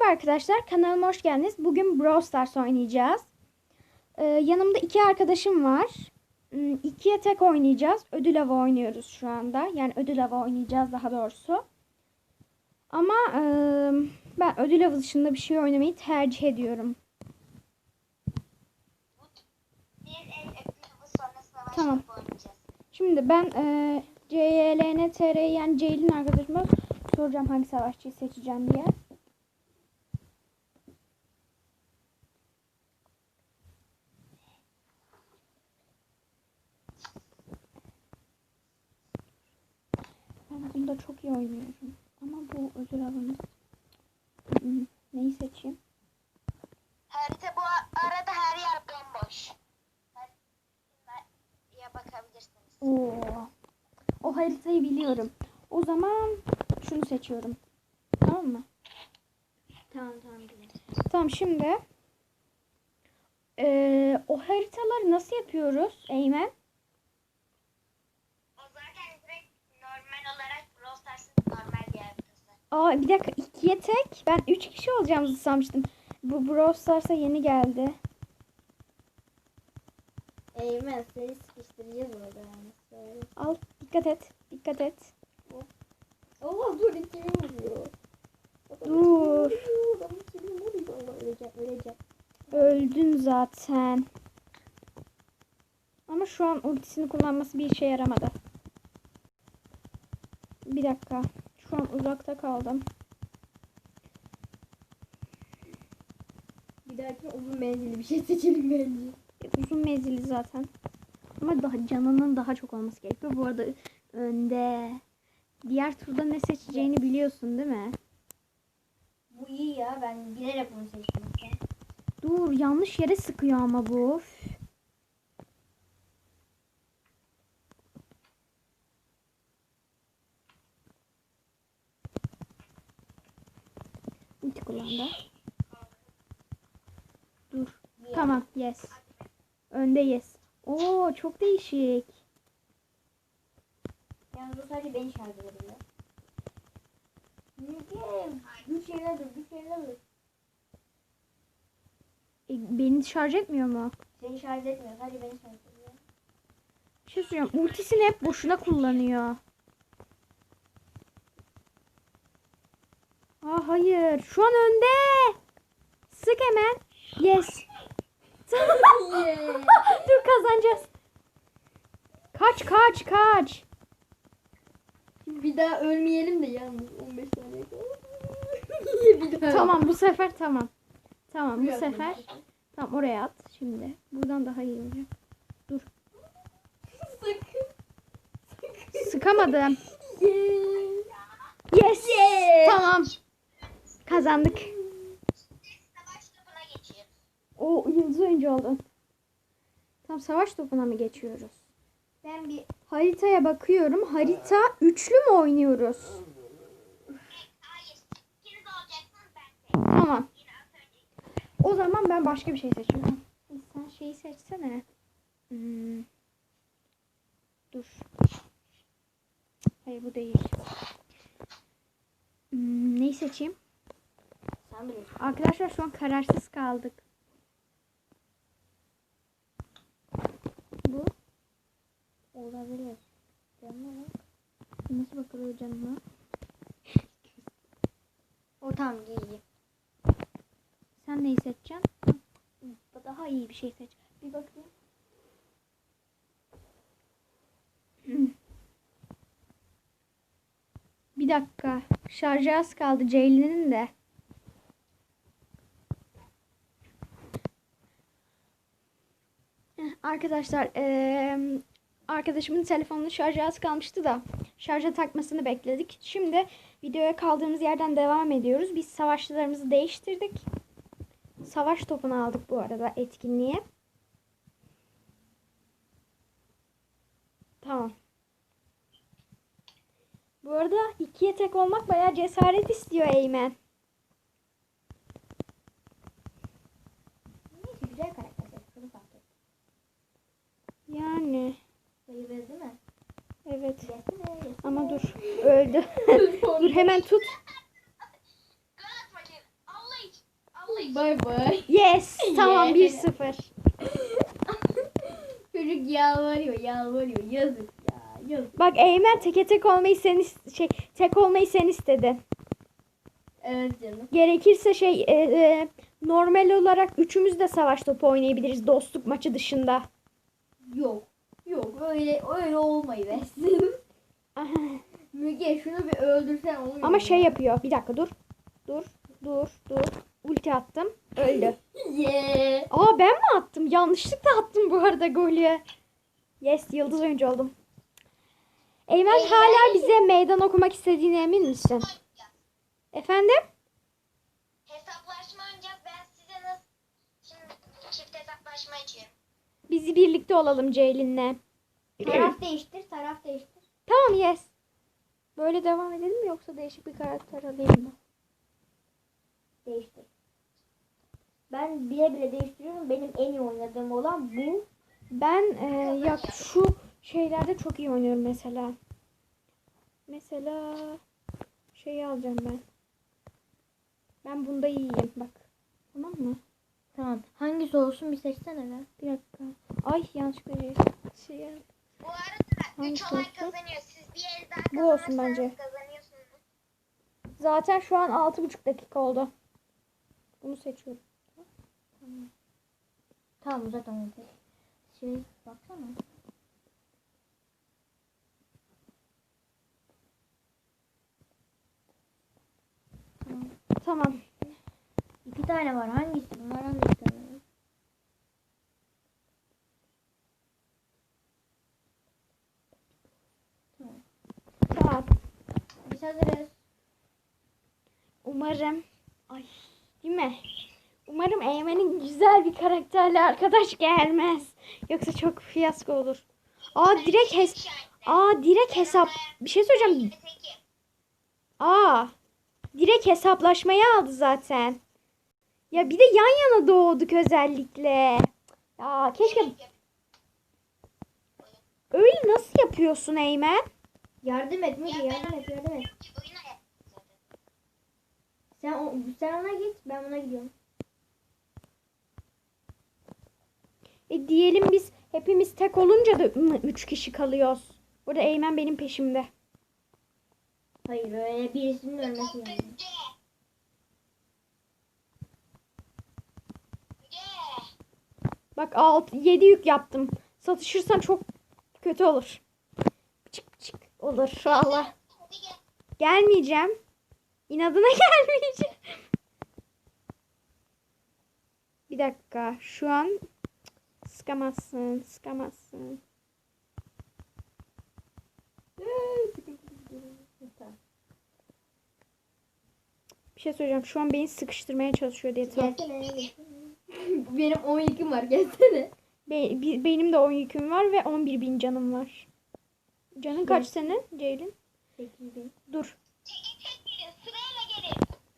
Merhaba arkadaşlar, kanalıma hoş geldiniz. Bugün Brawl Stars oynayacağız. Ee, yanımda iki arkadaşım var. Hmm, İkiye tek oynayacağız. Ödül avı oynuyoruz şu anda. Yani ödül avı oynayacağız daha doğrusu. Ama e, ben ödül avı dışında bir şey oynamayı tercih ediyorum. Tamam. Şimdi ben e, CYLN yani Ceylin arkadaşıma soracağım hangi savaşçıyı seçeceğim diye. Ben bunda çok iyi oynuyorum. Ama bu ödül avımız. Hmm, Neyi seçeyim? Harita bu arada her yer bomboş. Ya bakabilirsiniz. Oo. O haritayı biliyorum. O zaman şunu seçiyorum. Tamam mı? Tamam tamam. Tamam şimdi eee, o haritaları nasıl yapıyoruz Eymen? O zaten direkt normal olarak Brawl Stars'ın normal bir haritası. Aa bir dakika ikiye tek. Ben üç kişi olacağımızı sanmıştım. Bu Brawl Stars'a yeni geldi. Eymen seni sıkıştıracağız orada yani. Al dikkat et. Dikkat et. Allah dur içeri vuruyor. Dur. Öldün zaten. Ama şu an ultisini kullanması bir işe yaramadı. Bir dakika. Şu an uzakta kaldım. Bir dahaki uzun menzilli bir şey seçelim bence. Uzun menzilli zaten. Ama daha canının daha çok olması gerekiyor. Bu arada önde. Diğer turda ne seçeceğini biliyorsun değil mi? Bu iyi ya ben bilerek bunu seçtim. Dur yanlış yere sıkıyor ama bu. Üf. Ulti kullandı. Dur. Tamam yes. Önde yes. Oo çok değişik. Yalnız bu sadece beni şarj edebiliyor. Müge, güç yerine dur, güç yerine dur. E, beni şarj etmiyor mu? Seni şarj etmiyor, sadece beni şarj ediyor. Bir şey söyleyeceğim. Ultisini hep boşuna kullanıyor. Aa hayır. Şu an önde. Sık hemen. Yes. Dur kazanacağız. Kaç kaç kaç. Bir daha ölmeyelim de yalnız 15 saniye bir daha. Tamam bu sefer tamam. Tamam bu sefer. daha. Tamam oraya at şimdi. Buradan daha iyi olacak. Dur. Sık. Sıkamadım. Yes. Yes. Tamam. Kazandık. O yıldız oyuncu oldun. Tam savaş topuna mı geçiyoruz? Ben bir Haritaya bakıyorum. Harita üçlü mü oynuyoruz? Tamam. O zaman ben başka bir şey seçiyorum. Sen şeyi seçsene. Hmm. Dur. Hayır bu değil. Hmm, neyi seçeyim? Bilirsin. Arkadaşlar şu an kararsız kaldık. Bu Olabilir. Canım bak. nasıl bakılıyor canıma? O tamam iyi. Sen neyi seçeceksin? Daha iyi bir şey seç. Bir bakayım. Bir dakika. Şarjı az kaldı Ceylin'in de. Arkadaşlar eee, arkadaşımın telefonunun şarjı az kalmıştı da şarja takmasını bekledik. Şimdi videoya kaldığımız yerden devam ediyoruz. Biz savaşçılarımızı değiştirdik. Savaş topunu aldık bu arada etkinliğe. Tamam. Bu arada ikiye tek olmak bayağı cesaret istiyor Eymen. Neyse güzel karakter. Şunu fark et. Yani Sayı değil mi? evet. Yesene. Ama dur öldü. dur hemen tut. Bay bay. Yes. Tamam Yeah. 1-0. Çocuk yalvarıyor yalvarıyor. Yazık ya yazık. Bak Eymen teke tek olmayı sen is- şey tek olmayı sen istedin. Evet canım. Gerekirse şey e, e, normal olarak üçümüz de savaş topu oynayabiliriz dostluk maçı dışında. Yok. Yok öyle öyle olmayı versin. Müge şunu bir öldürsen olur Ama şey yapıyor. Bir dakika dur. Dur. Dur. Dur. Ulti attım. Öldü. Yeah. Aa ben mi attım? Yanlışlıkla attım bu arada golü. Yes yıldız oyuncu oldum. Eymen hala bize meydan okumak istediğine emin misin? Efendim? Hesaplaşma oynayacağız. Ben size nasıl şimdi çift hesaplaşma açıyorum. Bizi birlikte olalım Ceylin'le. Taraf değiştir taraf değiştir. Tamam yes. Böyle devam edelim mi yoksa değişik bir karakter alayım mı? Değiştir. Ben bile bile değiştiriyorum. Benim en iyi oynadığım olan bu. Ben e, ya şu şeylerde çok iyi oynuyorum mesela. Mesela şeyi alacağım ben. Ben bunda iyiyim bak. Tamam mı? Tamam. Hangisi olsun bir seçsene be. Bir dakika. Ay yanlışlıkla şey- şey al- Bu arada Hangisi 3 olay kazanıyor. Siz bir el daha Bu olsun bence. kazanıyorsunuz. Zaten şu an altı buçuk dakika oldu. Bunu seçiyorum. Tamam zaten öyle. Şey baksana. Tamam. İki tane var. Hangisi? Bunlar hangisi? Tamam. Biz hazırız. Umarım. Ay değil mi? Umarım Eymen'in güzel bir karakterle arkadaş gelmez. Yoksa çok fiyasko olur. Aa direkt hes Aa direkt hesap. Bir şey söyleyeceğim. Aa direkt hesaplaşmayı aldı zaten. Ya bir de yan yana doğduk özellikle. Ya keşke öyle nasıl yapıyorsun Eymen? Yardım et Müge yardım et yardım et. Oyuna yap zaten. Sen, o, sen ona git ben buna gidiyorum. E diyelim biz hepimiz tek olunca da üç kişi kalıyoruz. Burada Eymen benim peşimde. Hayır öyle birisinin ölmesi yani. Müge. Müge. Bak 6 7 yük yaptım. Satışırsan çok kötü olur. Çık çık olur gel. Gelmeyeceğim. İnadına gelmeyeceğim. Bir dakika. Şu an sıkamazsın. Sıkamazsın. Bir şey söyleyeceğim. Şu an beni sıkıştırmaya çalışıyor diye. tuhaf. Benim 10 yüküm var gelsene. Be- bi- benim de 10 yüküm var ve 11 bin canım var. Canın kaç senin Ceylin? 8 bin. Dur. Tek gelin.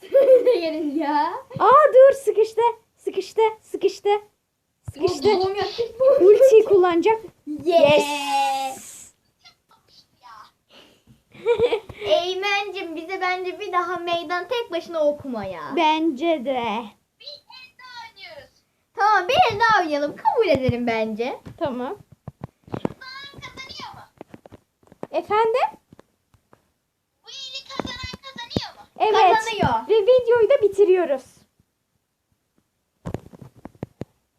Sırayla gelin. Ya? Aa dur sıkıştı. Sıkıştı. Sıkıştı. Sıkıştı. Doğum yaptık bu. Ultiyi kullanacak. Yes. Eymen'cim bize bence bir daha meydan tek başına okuma ya. Bence de. Bir el daha oynuyoruz. Tamam bir el daha oynayalım. Kabul ederim bence. Tamam. Kazanan kazanıyor mu? Efendim? Bu eli kazanan kazanıyor mu? Evet. Kazanıyor. Ve videoyu da bitiriyoruz.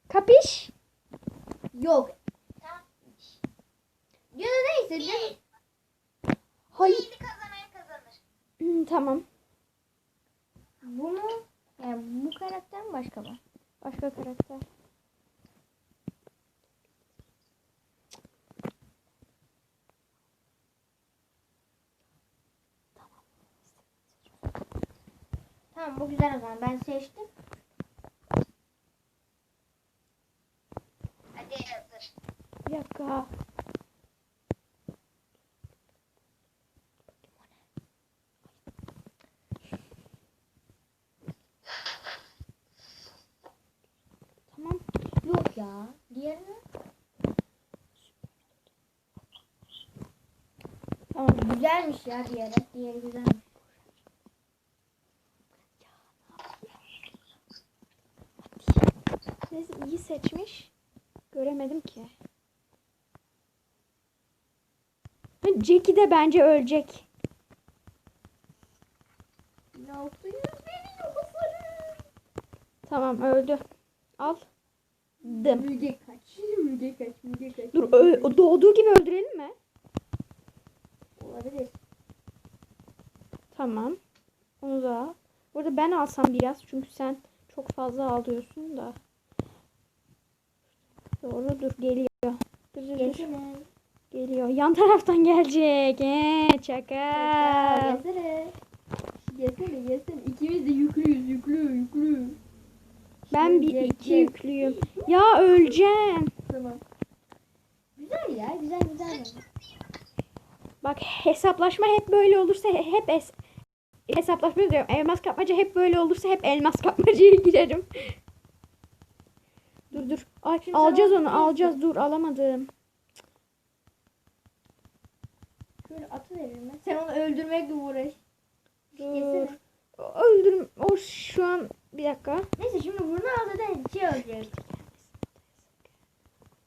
Kapiş? Yok. Tamam. Ya da neyse. Bu Hayır. kazanan kazanır. Hmm, tamam. Bunu yani bu karakter mi başka mı? Başka karakter. Tamam bu güzel o zaman. Ben seçtim. Hadi hazır. Bir dakika. Tamam. Yok ya. Diğerini? Tamam. Güzelmiş ya diğeri. Diğeri güzelmiş. tanesi iyi seçmiş. Göremedim ki. Jackie de bence ölecek. 1600 benim hasarım. Tamam öldü. Al. Dım. Müge kaç. Müge kaç. Müge kaç. Dur ö- doğduğu gibi öldürelim mi? Olabilir. Tamam. Onu da. Burada ben alsam biraz çünkü sen çok fazla alıyorsun da. Doğru dur geliyor. Dur dur dur. Geliyor. Yan taraftan gelecek. Ee, çakal. Gelsene. Gelsene gelsene. İkimiz de yüklüyüz yüklü yüklü. Ben bir iki gel. yüklüyüm. Ya öleceğim. Tamam. Güzel ya güzel güzel. Bak hesaplaşma hep böyle olursa he- hep es hesaplaşma diyorum. Elmas kapmaca hep böyle olursa hep elmas kapmacaya girerim. dur dur. Ay, alacağız onu alacağız. Dur alamadım. Şöyle atı veririm ben. Sen onu öldürmekle uğraş. Dur. Yesene. Öldürüm. O şu an bir dakika. Neyse şimdi bunu al da şey olacak.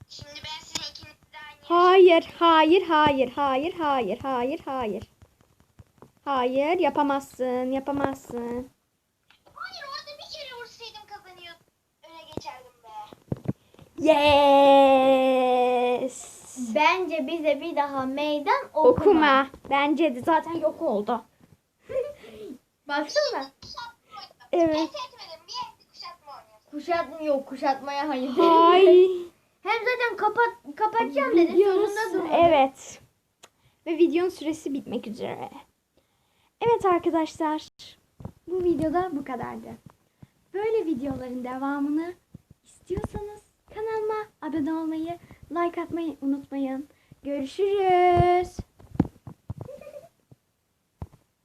Şimdi ben size ikiniz de aynı Hayır, hayır, hayır, hayır, hayır, hayır, hayır. Hayır, yapamazsın, yapamazsın. Hayır orada bir kere vursaydım kazanıyor. Öne geçerdim be. Yes. Bence bize bir daha meydan okuma. Okuma. Bence de zaten yok oldu. Baksana. Evet. Kuşatma yok kuşatmaya hayır. Hay. Hem zaten kapat kapatacağım dedi. Sonunda durmadı. Evet. Ve videonun süresi bitmek üzere. Evet arkadaşlar. Bu videoda bu kadardı. Böyle videoların devamını istiyorsanız kanalıma abone olmayı, like atmayı unutmayın. Görüşürüz.